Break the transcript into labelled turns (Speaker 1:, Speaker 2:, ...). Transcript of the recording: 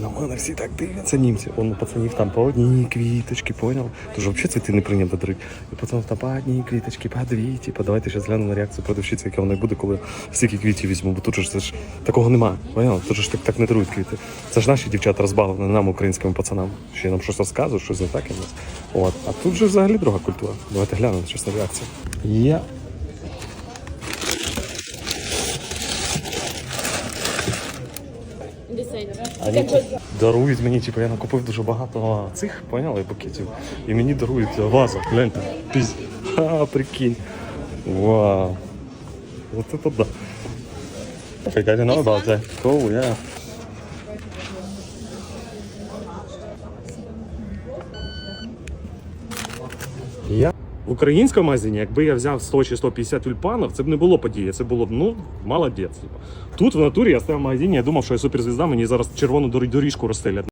Speaker 1: На мене всі так дивляться німці. Он пацанів там по одній квіточки, понял? Тож взагалі цвіти не прийнято дарити. І пацанів там по одній квіточки, по дві. Типа, давайте зараз глянемо на реакцію продавщиці, яка вона буде, коли стільки квітів візьму. Бо тут ж це ж такого нема. Понял? Тут ж так, так не дарують квіти. Це ж наші дівчата розбавлені нам, українським пацанам. Ще нам щось розказують, щось не так і нас. От. А тут же взагалі друга культура. Давайте глянемо, чесна реакція. Є. Вони дарують мені, типу, я накупив дуже багато цих, поняли, букетів. І мені дарують вазу. Гляньте. Пізь. Ха, прикинь. Вау. Вот это да. Like, I didn't know about that. Cool, yeah. Я в українському магазині, якби я взяв 100 чи 150 тюльпанів, це б не було події. Це було б ну молодець. Типу. Тут в натурі я стояв в магазині, я думав, що я суперзвізда, мені зараз червону дор- доріжку розстелять.